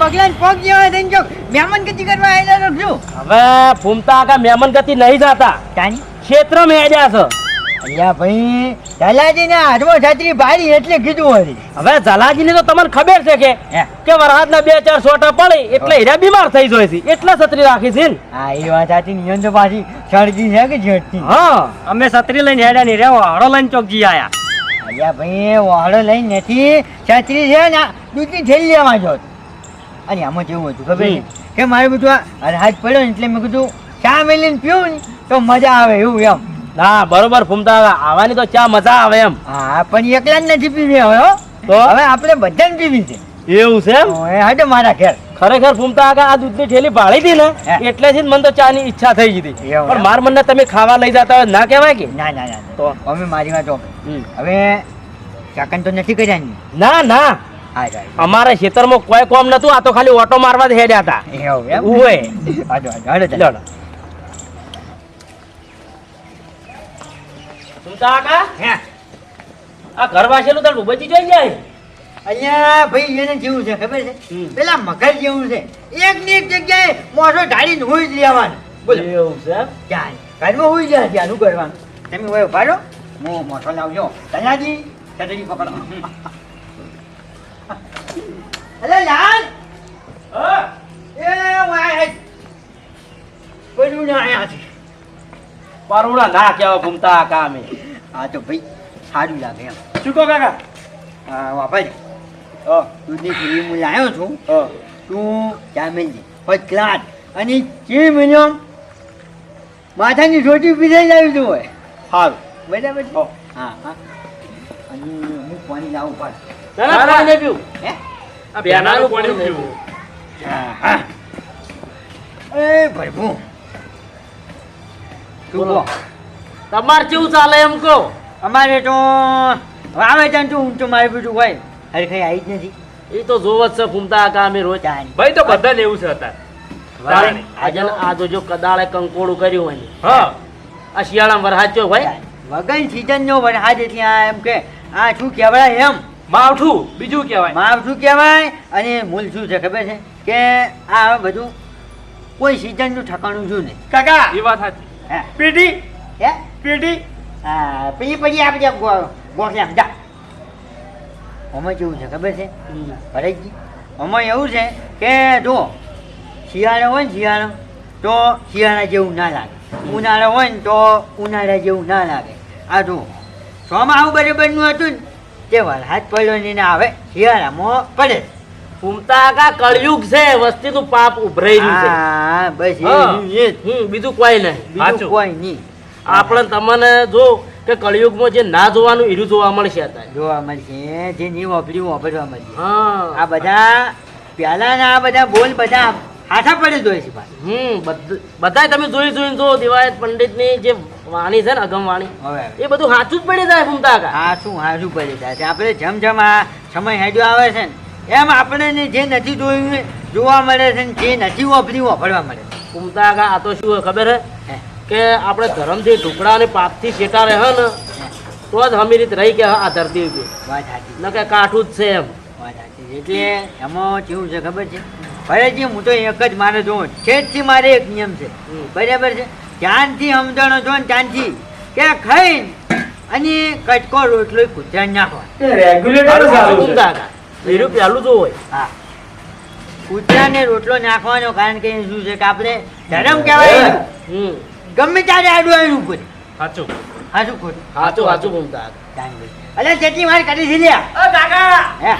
પગલા પગ જેવા થઈને જો મહેમાન ગતિ કરવા આવેલા તો હવે ફૂમતા આગા મહેમાન ગતિ નહીં જાતા. તાની? ક્ષેત્ર મેળ્યા છે. અલ્યા ભાઈ દલાજી ને હાથમાં છત્રી ભારી એટલે કીધું હવે તો તમને ખબર છે કે હે. કે વરસાદના બે ચાર સોટા પડી એટલે હીરા બીમાર થઈ જાય છે. એટલે છત્રી રાખી છે ને. હા એ વાત સાચી નિયમ તો પાછી શરદી છે કે જેટતી હા. અમે છત્રી લઈને હેડ્યા રેવો હળો લઈને ચોકજી આયા. અલ્યા ભાઈ વાળો લઈને નથી છત્રી છે ને દૂધની થેલી લેવા જો અને આમાં જેવું હતું ખબર કે મારે બધું અરે હાથ પડ્યો ને એટલે મેં કીધું ચા મેલીને પીવું ને તો મજા આવે એવું એમ. ના બરોબર ફૂમતા આવવાની તો ચા મજા આવે એમ. હા પણ એકલા જ નથી પીવી હવે તો? હવે આપણે બધાને પીવી છે. એવું છે એમ? એ મારા ઘેર. ખરેખર ફૂમતા આગા આ દૂધની ઠેલી ભાળી હતી ને. એટલે જ મને તો ચા ની ઈચ્છા થઈ ગઈ હતી. પણ? માર મને તમે ખાવા લઈ જતા હોય ના કહેવાય કે? ના ના ના તો? અમે મારી વાત હવે ચાકન તો નથી કર્યા ના ના. અમારા ખેતરમાં કોઈ કોમ નતું આ તો ખાલી ઓટો મારવા જ હેડ્યા હતા. ઉવે. ચાલો. આ ઘર વાસેલું તાર બચી જોઈ જાય અહીંયા ભાઈ એને જેવું છે ખબર છે? પેલા મગર જેવું છે. એક ની એક જગ્યાએ મોઢો ઢાળીને હુઈ જ લેવાનું. બોલો. એવું છે? ક્યાં ઘરમાં હુઈ જાય ત્યાંનું કરવાનું. તમે હોય ઊભા રહો. હું મોઢો લાવજો. તનાજી છત્રી પકડો. અલે લાલ એ વાય બધું ના આયા છે પરુણા ના કેવા ફૂમતા આગા અમે હા તો ભાઈ સારું લાગે એમ. શું કહો કાકા? હા વાપર ઓ દૂધની થેલી હું લાવ્યો છું. તું ત્યાં મેલજી ફર્સ્ટ ક્લાસ. અને જે મિનિમમ માથાની રોટી પીસાઈ લાવી તું હોય. સારું. બરાબર? હા હા. અને હું પાણી લાવું પાછું. ના, ના, પાણી નહીં પીવું. હે? આ પાણી પીવું. હા હા. એ પ્રભુ તું બોલો. તમારે કેવું ચાલે એમ કહો? અમારે તો આવે ત્યાં તું ઊંચું મારે બીજું હોય હરખાઈ આવી જ નથી. એ તો જોવ જ છે ફૂમતા આગા અમે રોજ. ભાઈ તો બધાને એવું છે હતા આજે આ જો જો કદાળે કંકોડું કર્યું હોય ને. હા. આ શિયાળામાં વરસાદ થયો ભાઈ વગર સીઝન નો વરસાદ એટલે આ એમ કે આ શું કહેવાય એમ? માવઠું બીજું કહેવાય. માવઠું કહેવાય અને મૂલ શું છે ખબર છે? કે આ બધું કોઈ સિઝનનું ઠકાણું જો નહીં. કાકા! એ વાત સાચી. હે? પેટી? હે? પેટી? હા પછી પછી આપણે ગોઠ્યા જા આમાં કેવું છે ખબર છે? ભરતજી આમાં એવું છે કે જો શિયાળો હોય ને શિયાળો તો શિયાળા જેવું ના લાગે. ઉનાળો હોય ને તો ઉનાળા જેવું ના લાગે. આ જો આવું બરાબરનું હતું ને તે વરસાદ પડ્યો ને આવે શિયાળામાં પડે. ફૂમતા આગા કળયુગ છે વસ્તીનું પાપ ઉભરાઈ રહ્યું છે. હા બસ. હમ, બીજું કોઈ નહીં બીજું કોઈ નહીં. આપણે તમને જો કે કળિયુગમાં જે ના જોવાનું હીરું જોવા મળશે જોવા મળશે જે નહીં વાપર્યું વાપરવા મળશે. આ બધા પહેલાના આ બધા બોલ બધા હાથા પડી જ હોય છે. હમ બધ- બધાય તમે જોઈ જોઈને જો દિવાયત પંડિતની જે વાણી છે ને અગમ વાણી. હવે. એ બધું સાચું જ પડી જાય ફૂમતા કા? હા શું સાચું પડી જાય છે. આપણે જેમ જેમ આ સમય હેડ્યો આવે છે ને એમ આપણે જે નથી જોયું જોવા મળે છે ને જે નથી વાપર્યું વાપરવા મળે છે. કા આ તો શું હોય ખબર હે? હે, કે આપણે ધર્મથી ઢુકડા અને પાપથી છેટા રહે ને તો જ હમી રીત રહી કે આ ધરતી ઉપર. વાત સાચી. ન કે કાઠું જ છે એમ. વાત સાચી. એટલે એમાં કેવું છે ખબર છે? ફરેજી હું તો એક જ મારે જોઉં છેદથી મારે એક નિયમ છે. બરાબર છે? ધ્યાનથી સમજણો છો ને ત્યાંથી કે ખાઈ અને કટકો રોટલો કૂતરા નાખો. રેગ્યુલેટર સારું છે. હીરું પેલું જો હોય. હા. કૂતરાને રોટલો નાખવાનો કારણ કે શું છે કે આપણે ધરમ કહેવાય હમ. ગમે ત્યારે આડું આડું ઉપર સાચું સાચું ખોટું. સાચું સાચું આગા અલે જેટલી વાર કરી છે લ્યા. કાકા! હે?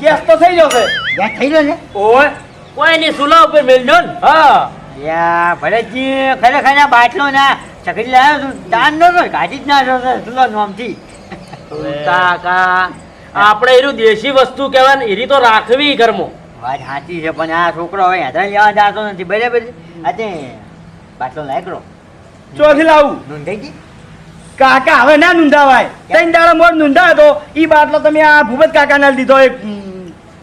ગેસ તો થઈ જશે ગેસ થઈ ગયો છે? ઓય. કોઈ નહીં સુલા ઉપર મેલજો ને. હા. યા ભરતજી ખરેખર આ બાટલો ના ચકરી લાવ્યો તું દાન નો કાઢી જ ના રહ્યો સુલો નોમથી. કાકા આપણે એનું દેશી વસ્તુ કહેવાય ને એરી તો રાખવી ઘરમાં. વાત સાચી છે પણ આ છોકરો હવે યાત્રા લેવા જતો નથી બરાબર છે? આજે બાટલો લાયકરો ચોથી લાવું. નોંધાઈ ગઈ? કાકા હવે ના નોંધાવાય. ત્રણ દાડા મોડ નોંધાયો તો એ બાટલો તમે આ ભૂપત કાકાને લીધો એક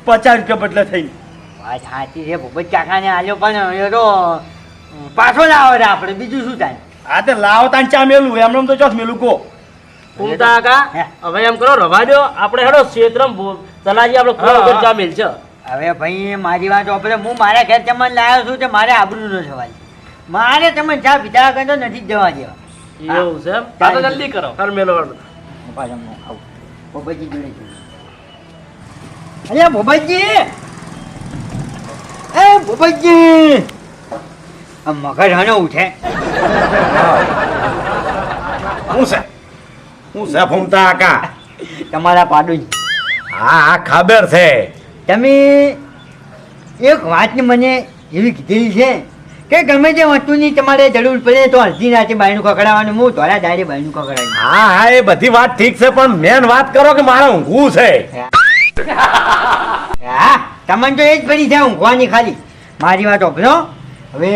પચાસ રૂપિયા બદલે થઈ વાત સાચી છે ભૂપત કાકાને આલ્યો પણ એ તો પાછો લાવે છે આપણે. બીજું શું થાય? હા તો લાવો તાન ચા મેલું એમને તો ચોથ મેલું કો કુમતા. કાકા હવે એમ કરો રવા દો. આપણે હેડો ક્ષેત્રમ તલાજી આપણે હા, ઘર ચા મેલ છે હવે ભાઈ મારી વાત આપણે હું મારા ઘેર તમને લાવ્યો છું તે મારે આબરૂનો સવાલ મારે તમે ચા પીધા વગર તો નથી જવા દેવા. એવું છે તો જલ્દી કરો. હાલ મેલો પાછો હું આવું. ભોપાઈજી જોડે છું. અરે ભોપાઈજી એ ભોપાઈજી આ મગર હનો ઉઠે. હું. છે? હું છે ફૂમતા કાકા તમારા પાડું. હા હા ખબર છે. તમે એક વાતની મને એવી કીધેલી છે કે ગમે તે વસ્તુની તમારે જરૂર પડે તો અડધી રાતે બાયણું કકડાવવાનું હું ધોળા દાડે બાયણું ખખડાવી હા હા એ બધી વાત ઠીક છે પણ મેન વાત કરો કે મારે ઊંઘવું છે? હા. તમને તો એ જ પડી છે ઊંઘવાની ખાલી. મારી વાત ઓભરો હવે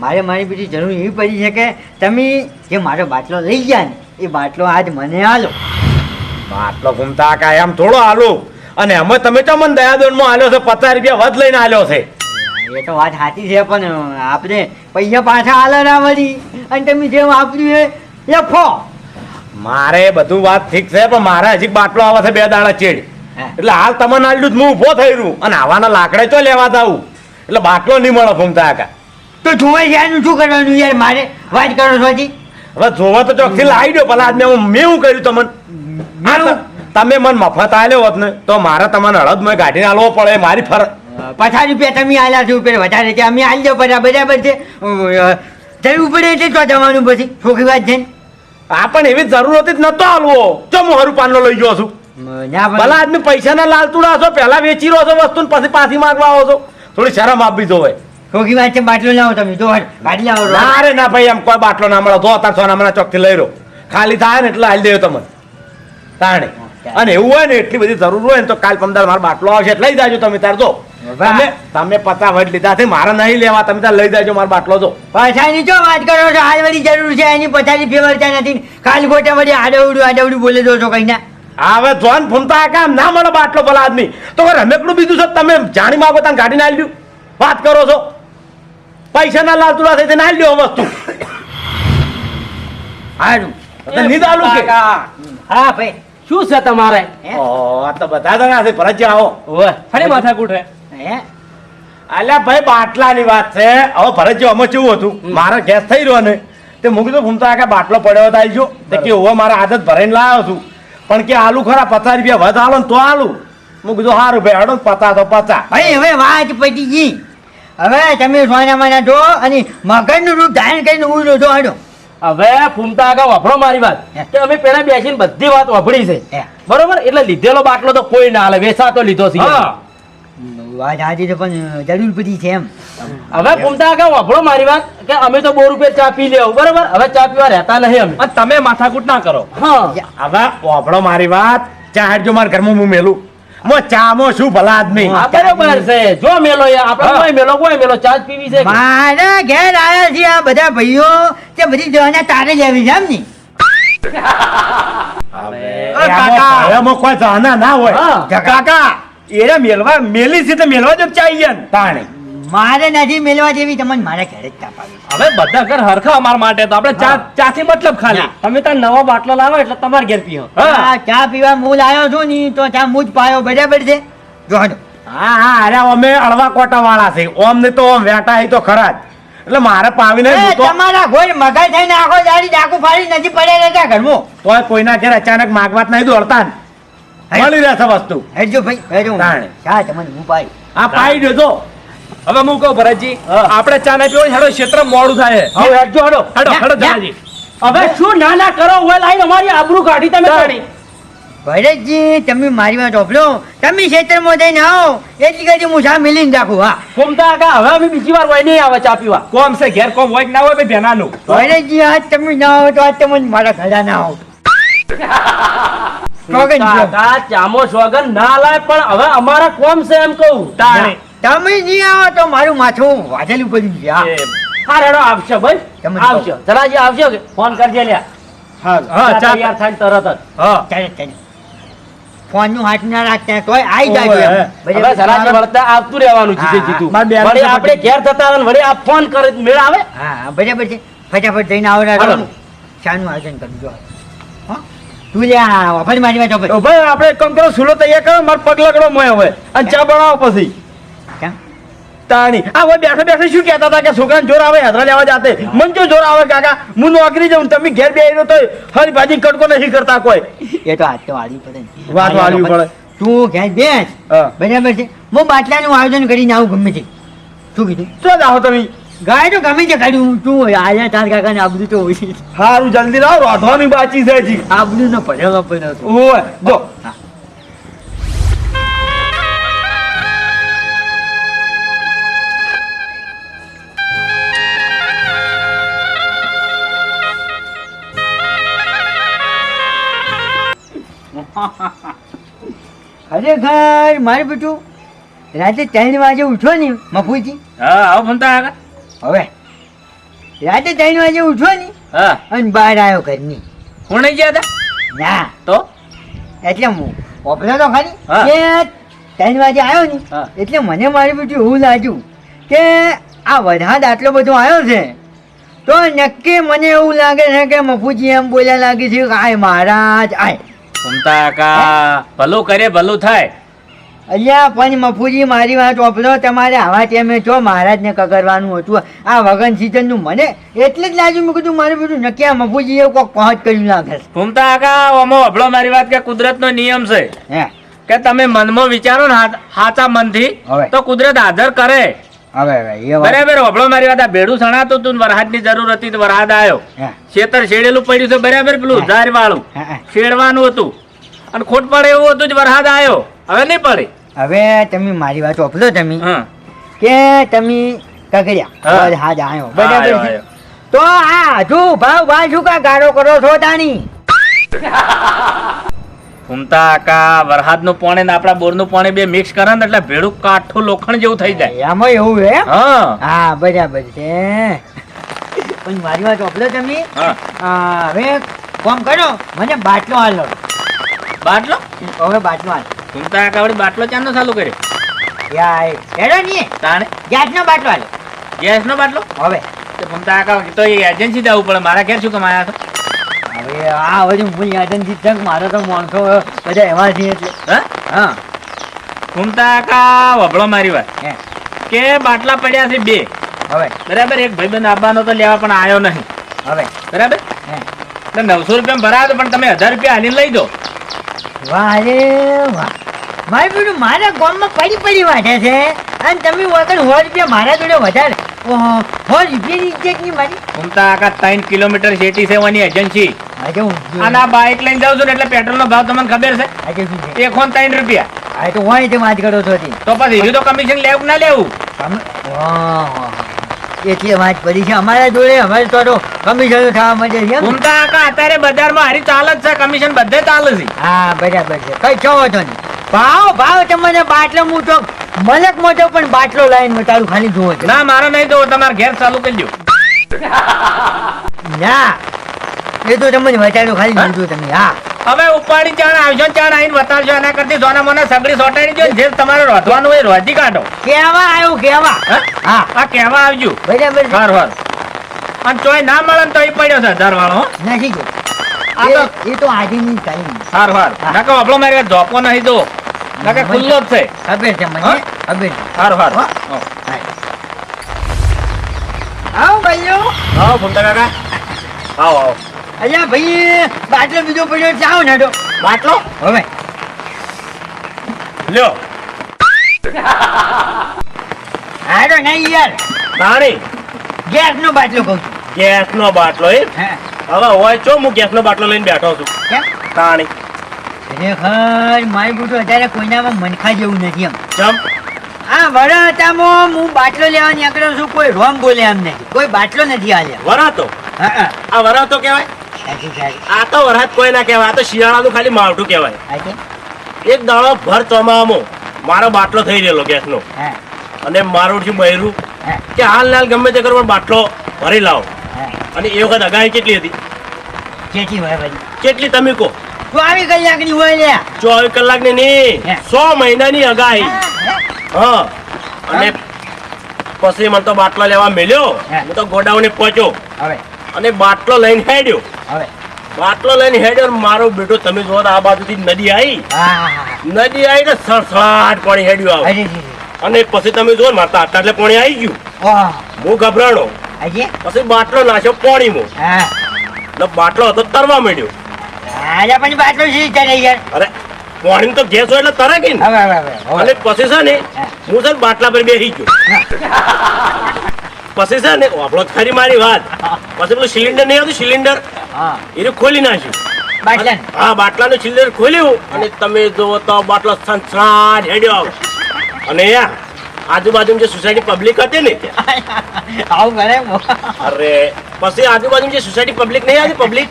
મારે મારી બીજી જરૂર એવી પડી છે કે તમે જે મારો બાટલો લઈ ગયા ને એ બાટલો આજ મને હાલો બાટલો ઘૂમતા કાકા એમ થોડો હાલો અને અમે તમે તો મને દયાદોનમાં આલ્યો છે પચાસ રૂપિયા વધ લઈને આલ્યો છે. એ તો વાત સાચી છે પણ આપણે પૈસા પાછા હાલો ના મળી અને તમે જે વાપર્યું એ લખો મારે બધું વાત ઠીક છે પણ મારે હજી બાટલો આવે છે બે દાડા ચેડ. એટલે હાલ તમને આલ્યું જ હું ઊભો થઈ રહ્યું અને આવાના લાકડે ચો લેવા જાવું એટલે બાટલો નહીં મળે ફૂમતા કાકા તો જોવા જ્યાંનું શું કરવાનું યાર મારે? વાત કરો છો હજી હવે જોવા તો ચોકથી લાવી દો પેલા આજને હું મેં શું કર્યું તમને? તમે મને મફત આલ્યો હોત ને તો મારે તમને હળદમાં કાઢીને આલવો પડે મારી ફર પચાસ રૂપિયા તમે આલ્યા છો રૂપિયા વધારે છે. અમે આલી દો પછી બરાબર છે. જરૂર પડે એટલે તો જવાનું પછી. છોકરી વાત છે આ પણ એવી જરૂર હતી જ નતો હાલવો ચો હું હરું પાનનો લઈ ગયો છું? ભલા આદમી લાલ લાલતુડા છો પેલા વેચી રહ્યો છો વસ્તુ પછી પાછી માંગવા આવો છો. થોડી શરમ આપી જોવે. છોકરી વાત છે બાટલો લાવો તમે જો હટ, આવો ના રે ના ભાઈ એમ કોઈ બાટલો ના મળે. તો તાર સોના મને ચોકથી લઈ રહ્યો ખાલી થાય ને એટલે હાલ દેવો તમને. તાણે. અને એવું હોય ને એટલી બધી જરૂર હોય ને તો કાલ પંદર મારો બાટલો આવશે એટલે લઈ જાજો તમે તાર જો. તમે તમે પચાસ વટ લીધા છે મારે નહીં લેવા તમે ત્યાં લઈ જાજો મારો બાટલો જો. પૈસાની જો વાત કરો છો? હાલ વળી જરૂર છે એની પછાડી ફેવરતા નથી. ખાલી ખોટા વળી આડવડું આડવડું બોલે દો છો કઈ ના. હવે જોન ફૂમતા કામ ના મળે બાટલો ભલા આદમી. તો રમેકડું બીજું છે તમે જાણી માગો તમે ગાડી ના દઉં વાત કરો છો. પૈસા ના લાલતુડા થઈ ના લ્યો વસ્તુ. નહીં ચાલુ કે? હા ભાઈ. શું છે તમારે? આ તો બધા જણા છે ફરજ આવો ફરી માથા કૂટે. હે? અલ્યા ભાઈ બાટલાની વાત છે. હવે ભરત અમે કેવું હતું? મારા ગેસ થઈ રહ્યો ને. તે મૂકી તો ફૂમતા આખા બાટલો પડ્યો હતો આવજો તે કે હવે મારા આદત ભરાઈને લાવ્યો છું. પણ કે આલુ ખરા પચાસ રૂપિયા વધ આલો ને તો આલુ. હું કીધું સારું ભાઈ હડો પચાસ તો પચાસ. ભાઈ હવે વાત પતી ગઈ. હવે તમે સોનામાના જો અને મગજનું રૂપ ધારણ કરીને ઉડો જો હડો. હવે ફૂમતા આગળ વાપરો મારી વાત. કે અમે પેલા બેસીને બધી વાત વાપરી છે. બરોબર? એટલે લીધેલો બાટલો તો કોઈ ના હાલે વેસાતો લીધો છે. હા. વાત આજે તો પણ જરૂર પડી છે એમ. હવે ફૂમતા આગા વાપરો મારી વાત કે અમે તો બોર રૂપિયા ચા પી લેવું બરોબર? હવે ચા પીવા રહેતા નહીં અમે. અને તમે માથાકૂટ ના કરો. હા. હવે ઓભળો મારી વાત ચા હેડજો મારા ઘરમાં હું મેલું. મો ચામો શું ભલા આદમી? હા છે. જો મેલો આપણે કોઈ મેલો કોઈ મેલો? ચા પીવી છે મારા ઘેર આયા છે આ બધા ભાઈઓ તે બધી દવાના તારે લેવી છે એમ ની. કાકા. કોઈ ના હોય. કાકા. એને મેલવા મેલી છે તો મેલવા જ ચાહીએ તાણે. મારે નથી મેલવા જેવી તમને મારે ઘરે જ તાપાવી હવે બધા ઘર હરખા અમાર માટે તો. આપણે ચા ચાથી મતલબ ખાલી. તમે તાર નવો બાટલો લાવો એટલે તમાર ઘેર પીઓ હા. ચા પીવા મૂળ આવ્યો છું ની તો ચા મૂજ પાયો બરાબર છે. જોજો હા હા અરે અમે અળવા કોટા વાળા છે ઓમ ને તો ઓમ વેટા એ તો ખરા જ. એટલે મારે પાવીને તો તમારા કોઈ મગજ થઈને આખો દાડી ડાકુ ફાડી નથી પડ્યા રહેતા ઘરમાં. તોય કોઈના ઘેર અચાનક માગવાત નહીં દોડતા ને. મળી રહેશે વસ્તુ. હેડજો ભાઈ હેડજો તાણે. ચા તમને હું પાઈ આ પાઈ દેજો હવે હું કહું ભરતજી. આપણે ચા ના પીવો હેડો ક્ષેત્ર મોડું થાય. હવે હેડજો હેડો. હેડો હેડો જાજી હવે શું ના ના કરો હોય લાઈન અમારી આબરૂ કાઢી તમે કાઢી. ભરતજી તમે મારી વાત ઓફલો તમે ખેતરમાં જઈને આવો. એટલી ઘડી હું ચા મિલીને રાખું હા. ફૂમતા આગા હવે અમે બીજી વાર હોય નહીં આવે ચા પીવા. કોમ છે ઘેર કોમ હોય કે ના હોય ભાઈ ભેનાનું ભરતજી આજ તમે ના આવો તો આજ તમે મારા ઘડા ના આવો. કાકા ચામો સોગન ના લાય પણ હવે અમારા કોમ છે એમ કહું. તાણે. તમે નહીં આવો તો મારું માથું વાજેલું પડ્યું છે હા. રેડો આવશે ભાઈ. તમે આવશે. જરાજી આવશે કે ફોન કરજે લ્યા. હા ચા ચા તૈયાર થાય તરત જ. હા. ચાલે ચાલે. ફોનનું હાથ ના રાખતા તોય આઈ જાજો હવે જરાજી વળતા આવતું રહેવાનું જીતે જીતું વળી આપણે ઘેર થતા વળી આ ફોન કરે મેળ આવે? હા બરાબર છે. ફટાફટ જઈને હાલો. આયોજન કરજો. હા તું લ્યા મારી વાત ચોપડ ભાઈ આપણે એક કામ કરો સુલો તૈયાર કરો મારે પગ લગડો મોય હવે. અને ચા બનાવો પછી. તાણી. આ હવે બેઠા બેઠા શું કહેતા હતા કે છોકરાને જોર આવે હેદરા લેવા જાતે. મન જો જોર આવે કાકા હું નોકરી જાઉં તમે ઘેર બેહી તો હરી ભાજી કડકો નથી કરતા કોઈ. એ તો હાથ તો વાળવી પડે વાત વાળવી પડે. તું ઘેર બેસ. બરાબર છે. હું બાટલાનું આયોજન કરીને આવું ગમે તે શું કીધું? શું જાઓ તમે? ગાય તો ગમે તે કાઢ્યું તું આજે તાર કાકા ને આબરું તો હોય. સારું જલ્દી લાવ રોધવાની બાચી છે હજી. બધું ને પડેલો પડ્યો હતો. ઓય જો. ખરેખર મારું બેટું રાતે ત્રણ વાગે ઉઠો ને મફુજી. હા આવો ફમતા કાકા હવે રાતે ત્રણ વાગે ઉઠો ને હા. અને બહાર આવ્યો ઘરની. કોણ નહીં ગયા હતા ના. તો? એટલે હું ઓફલો તો ખાલી કે ત્રણ વાગે આવ્યો ને એટલે મને મારી બીજું એવું લાગ્યું કે આ વરસાદ આટલો બધો આવ્યો છે તો નક્કી મને એવું લાગે છે કે મફુજી એમ બોલ્યા લાગે છે કે આય મહારાજ આય. ભલું કરે ભલું થાય. અલ્યા પણ મફુજી મારી વાત ઓપરો તમારે આવા ટાઈમે જો મહારાજને કગરવાનું હતું. આ વગન સીઝનનું મને એટલે જ લાગ્યું મેં કીધું મારું બધું નક્કી મફુજીએ કોઈક પહોંચ કર્યું લાગે ઘૂમતા કાકા ઓમો અભળો મારી વાત કે કુદરતનો નિયમ છે. હે. કે તમે મનમાં વિચારો ને હાચા મનથી તો કુદરત હાજર કરે. હવે બરાબર ઓભળો મારી વાત. આ ભેડું સણાતું તું વરહાદની જરૂર હતી તો વરહાદ આવ્યો ખેતર શેડેલું પડ્યું છે બરાબર પેલું. ઝાર વાળું. શેડવાનું હતું. અને ખોટ પડે એવું હતું જ વરસાદ આવ્યો હવે નહીં પડે. હવે તમે મારી વાત ઓપલો તમે. કે તમે કગડ્યા હા. જાણ્યો બરાબર છે. તો આ હજુ ભાવ શું કા ગાળો કરો છો તાણી ફૂમતા કા વરસાદનું પાણી ને આપણા બોરનું પાણી બે મિક્સ કરે ને એટલે ભેડું કાઠું લોખંડ જેવું થઈ જાય. આમાં એવું હે. હા બરાબર છે. પણ મારી વાત ઓપલો તમે. હવે કોમ કરો. મને બાટલો હાલો બાટલો? હવે બાટલો હાલ. ફૂમતા કા વળી બાટલો ચાંદનો ચાલુ કર્યો? યાર હેડો નહીં તાણે? ગેસનો બાટલો હાલો ગેસનો બાટલો? હવે. તો તો એજન્સી જવું પડે. મારા ઘેર શું કમાયા છો? હવે આ હવે હું એજન્સી મારો તો માણસો બધા એવા છે. એટલે હા. હા કા વભળો મારી વાત. કે બાટલા પડ્યા છે બે. હવે. બરાબર એક ભાઈબંધ આવવાનો તો લેવા પણ આવ્યો નહીં. હવે. બરાબર? એટલે નવસો રૂપિયા ભરાયો પણ તમે હજાર રૂપિયા હાલીને લઈ દો. વાહ રે વાહ. મારી બીડું મારા ગામમાં પડી પડી વાટે છે. અને તમે વગર સો રૂપિયા મારા જોડે વધારે. ઓહો સો રૂપિયાની ઇજ્જત નહીં મારી? ફૂમતા આખા ત્રણ કિલોમીટર શેટી સેવાની એજન્સી આજે હું અને આ બાઇક લઈને જાઉં છું ને એટલે પેટ્રોલનો ભાવ તમને ખબર છે? આજે શું છે? એક હોન ત્રણ રૂપિયા. આ તો હોય તે વાત કરો છો તે પછી એનું તો કમિશન લેવું ના લેવું? એટલે વાત પડી છે. અમારા જોડે અમારે તો કમિશન થવા માંડે છે? ફૂમતા આકા અત્યારે બજારમાં હારી ચાલે જ છે. કમિશન બધે ચાલે છે. હા બરાબર છે. કઈ છો વાંધો નહીં. ભાવ ભાવ તમને બાટલો હું તો મલક મોટો પણ બાટલો લાઈન તારું ખાલી જોવો છે. ના મારે નહીં તો તમારે ઘેર ચાલુ કરી દો. ના એ તો તમને વચાડો ખાલી જોજો તમે હા. હવે ઉપાડી ચાણ આવજો ચણ આવીને બતાવશો એના કરતી સોના મોના સગડી સોટાડી દો જે તમારે રોધવાનું હોય રોધી કાઢો. કેવા આવ્યો કેવા? હા? આ કેવા આવજો? બરાબર ભાઈ હાર હાર. અને ચોય ના મળે તો એ પડ્યો છે. નથી જો આ તો- એ- એ તો આજે ની ટાઈમ હાર હાર. હા. આપણો મારે જોપો નહીં દો નકર ખુલ્લો જ છે. ખબર છે મને ખબર હાર હાર. આવો ભાઈઓ. આવો ફૂમતા કાકા. આવો આવો. અલ્યા ભાઈ બાટલો બીજો પડ્યો છે આવો ને તો બાટલો? હવે. લ્યો. હાડો નહીં યાર. તાણી. ગેસ નો બાટલો કહું ગેસ નો બાટલો એ? હા. હવે હોય ચો હું ગેસ નો બાટલો લઈને બેઠો છું. કેમ? તાણી. ખરેખર મારી બુટો અત્યારે કોઈનામાં મનખા જેવું નથી એમ. ચમ? આ વડાતામાં હું બાટલો લેવા નીકળ્યો છું કોઈ રોમ બોલે એમ નહીં. કોઈ બાટલો નથી હાલ્યા. વરાતો? હા હા. આ વરાતો કહેવાય? સાચી સાચી. આ તો વરાત કોઈ ના કહેવાય આ તો શિયાળાનું ખાલી માવઠું કહેવાય. એક દાડો ભર ચોમામાં મારો બાટલો થઈ રહેલો ગેસનો. હા. અને મારું શું બહેરું કે હાલ હાલ ગમે તે કરો પણ બાટલો ભરી લાવો. અને એ વખત અગાઈ કેટલી હતી? કેટલી હોય ભાઈ? કેટલી તમે કહો? આવી કલાકની હોય લ્યા ચોવીસ કલાકની નહીં. સો મહિનાની અગાઈ. હા અને પછી મને તો બાટલો લેવા મળ્યો હે. તો ગોડાઉને પહોંચ્યો. હવે. અને બાટલો લઈને હેડ્યો. હવે. બાટલો લઈને હેડ્યો ને મારો બેટો તમે જો આ બાજુથી નદી આવી. નદી આવી ને સળસળાટ પાણી હેડ્યું આવે. અને પછી તમે જો ને મારતા આટલા એટલે પાણી આવી ગયું. હું ગભરાણો. પછી બાટલો નાખ્યો પાણીમાં. હા. બાટલો હતો તરવા માંડ્યો. આજે પણ બાટલો છે ચાલે યાર. અરે પાણી તો ગેસ હોય એટલે તરે ગઈ હવે હવે હવે અને પછી છે ને હું. છે બાટલા પર બેસી ગયો. પછી છે ને આપણો ખરી મારી વાત. પછી પેલું સિલિન્ડર નહીં હતું સિલિન્ડર. એને ખોલી નાખ્યું. બાટલા હા બાટલાનું સિલિન્ડર ખોલ્યું. અને તમે જોવો તો બાટલો સંસાર હેડ્યો. અને યાર આજુબાજુ જે સોસાયટી પબ્લિક હતી ને? આવું કરે અરે પછી આજુબાજુ જે સોસાયટી પબ્લિક નહીં આવી પબ્લિક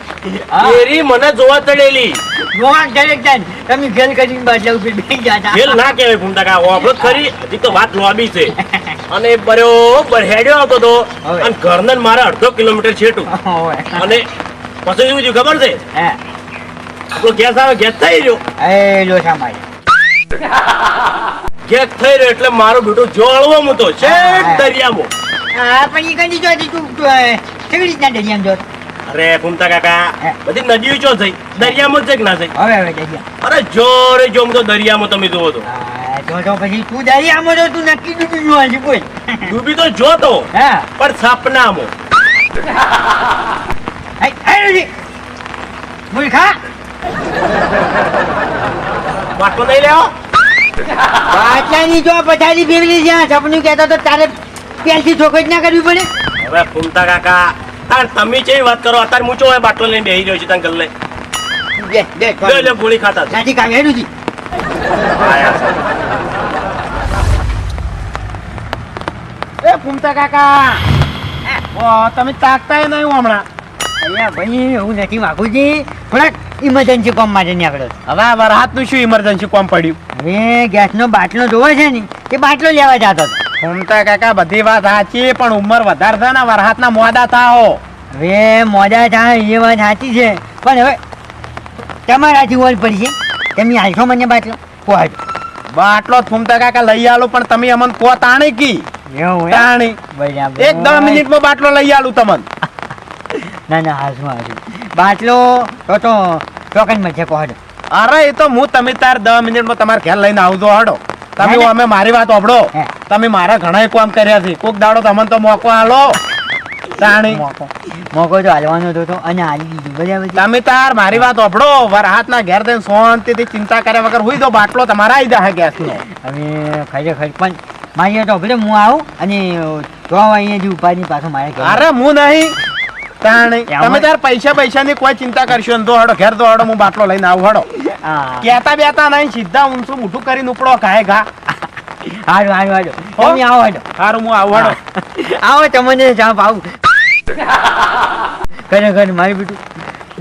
એરી મને જોવા ચડેલી. ગોવા દરેક જાણ તમે ગેલ કરીને બાટલા ઉપર બેસી જતા ફેલ ના કહેવાય ભૂમતા કા વાપરો ખરી હજી તો વાત લોબી છે. અને બરોબર હેડ્યો આવતો તો. અને ઘરને ને અડધો કિલોમીટર છેટું. અને પછી શું થયું ખબર છે? તો ગેસ આવે ગેસ થઈ ગયો. એ લોસા મારી ગેસ થઈ રહ્યો એટલે મારો બેટો જોળવો મૂતો છે દરિયામાં. હા પણ એ કંઈ જો તું તું, કેવી રીતના દરિયામાં જો અરે ફૂમતા કાકા બધી નદીઓ ચો થઈ? દરિયામાં છે કે ના થઈ? હવે હવે દરિયા. અરે જોરે જોમ તો દરિયામાં તમે જોવો તો. જો તો તો પછી તું દરિયામાં જો તું નક્કી ડૂબી ગયો હજી કોઈ ડૂબી તો જોતો હા. પણ સપનામાં. મૂર્ખા. બાટલો નહીં લેવો? બાટલાની જો પછાડી ફેરવી જ્યાં સપનું કહેતો તો તારે પેલથી ઠોકર ના કરવી પડે. હવે ફૂમતા કાકા તાર તમે કેવી વાત કરો? અત્યારે મૂચો હોય બાટલો લઈને બેહી રહ્યો છે તને ગલ્લે? બે બે લે લે ગોળી ખાતા છે. સાચી કામ હેડું છી. એ ફૂમતા કાકા ઓ તમે તાકતાય નહીં હમણાં. અહીંયા ભાઈ એવું નથી માગું જી થોડાક ઇમરજન્સી કોમ માટે નીકળ્યો છું. હવે આ વરહાતનું શું ઇમરજન્સી કોમ પડ્યું? હવે ગેસનો બાટલો જોવો છે ને એ બાટલો લેવા જતો હતો. ફૂમતા કાકા બધી વાત સાચી પણ ઉંમર વધારે થાય ને વરહાતના મોડા થાઓ. હવે મોજા થાય એ વાત સાચી છે પણ હવે તમારાથી ઓલ પડી છે. તમે હાલશો મને બાટલો? કોઈ બાટલો થૂમતા કાકા લઈ આલો પણ તમે અમને કો તાણી કી? તાણી. એક દસ મિનિટમાં બાટલો લઈ આલું તમને. ના ના હાજુ હાજુ બાટલો તો તો ચોકનમાં છે કહો અરે એ તો હું તમે તાર દસ મિનિટમાં તમારે ઘેર લઈને આવજો હડો. તમે અમે મારી વાત ઓબડો તમે મારા ઘણા કામ કર્યા છે. કોક દાડો તમને તો મોકો આલો. તાણી મોકો. તો હાલવાનો હતો તો અને હાલી દીધું. બરાબર તમે તાર મારી વાત ઓબડો વરહાત હાથના ઘેર થઈને શાંતિથી ચિંતા કર્યા વગર હોય તો બાટલો તમારા આવી જશે ગેસ નો હવે ખરેખર પણ મારી તો હું આવું અને તો અહીંયાથી ઉપાડી પાછું મારે અરે હું નહીં. તમે તાર પૈસા પૈસા ની કોઈ ચિંતા કરશો ને તો હડો ઘેર તો હડો હું બાટલો લઈને આવું હડો. કેતા બેતા નહીં સીધા ઊંચું મૂઠું કરીને ઉપડો ઘાય ઘા. હારું હારું હારું. હો? આવો હાલો સારું હું આવું હડો. આવો તમને ચાપ આવું. ખરેખર મારી બેટું.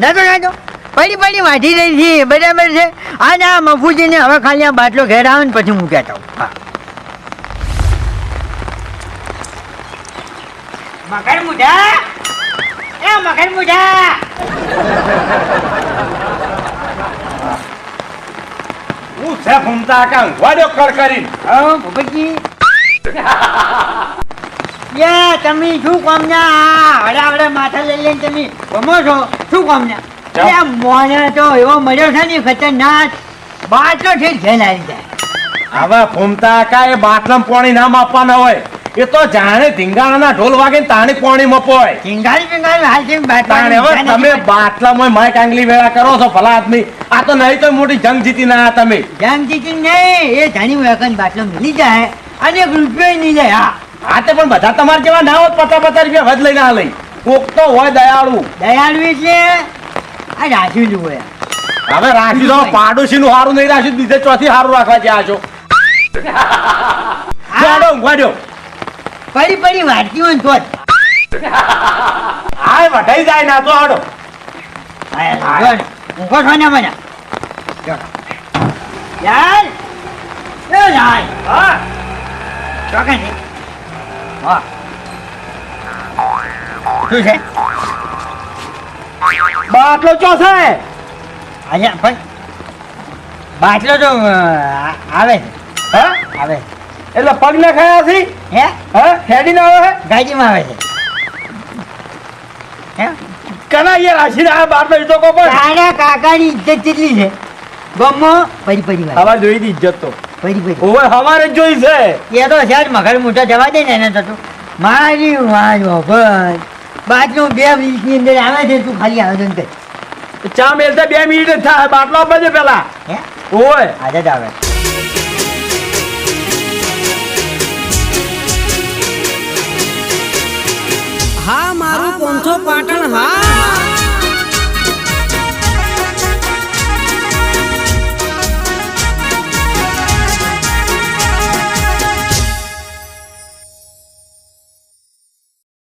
ના તો ના તો પડી પડી વાઢી રહી છે બરાબર છે. આ ના મફુજીને હવે ખાલી આ બાટલો ઘેર આવે ને પછી હું કહેતો હા. મકર મુઢા? એ મકર મુઢા હું છે ફૂમતા કાકા વાડ્યો કર કરીને હા ભૂપતજી યા તમે શું કામના હડા હડા માથા લઈ લઈને તમે ગમો છો શું કામના. આ મોને તો એવો મળ્યો છે ને ખતરનાક બાટલો છે ઘેર આવી જાય હવે ફૂમતા એ બાટલામાં પાણી ના માપવાના હોય એ તો જાણે ધીંગાણાના ઢોલ વાગે તાણે પાણી મપોય. ધીંગાણી ધીંગાણી હાલતી છે તાણે હવે તમે બાટલામાં માય કાંગલી વેળા કરો છો ભલા આદમી. આ તો નહીં તો મોટી જંગ જીતી ના તમે. જંગ જીતી નહીં એ જાણી વખત બાટલો મિલી જાય. અને રૂપિયો નહીં જાય હા. આ તે પણ બધા તમારા જેવા ના હોત પચાસ પચાસ રૂપિયા વધ લઈને આ લઈ. કોક તો હોય દયાળુ. દયાળુ એટલે આ રાખ્યું જ હોય. હવે રાખી તો પાડોશી નું સારું નહીં રાખ્યું બીજે ચોથી સારું રાખવા જ્યાં છો. ઊંઘવા દ્યો. પડી પડી વાટકી હોય તો આય વઢાઈ જાય ના તો આડો આયા જો ને, છો ને મને. યાર એ યાર હા. ચોકન છે? હા શું છે? બાટલો ચો છે? અહીંયા પણ બાટલો તો આવે છે. હા? આવે એટલે પગ ના ખાયા છે? હે? હે? હેડી ના આવે ગાડીમાં આવે છે. હે? કના યાર આશીને આ બાર તો કો પણ? તારા કાકાની ઇજ્જત કેટલી છે. ગમો પરી પરિવાર. હવા જોઈ દી ઇજ્જત તો. પરી પરી. ઓય હવારે જોઈ છે. એ તો છે મગર મોટા જવા દે ને એને તો તું. મારી વાજો ભાઈ બાજુ બે મિનિટની અંદર આવે છે તું ખાલી આયોજન કર ચા મેલતા બે મિનિટ થાય. બાટલો આપવા છે પેલા. ઓય. આજે જ આવે. પોંચો પાટણ હા?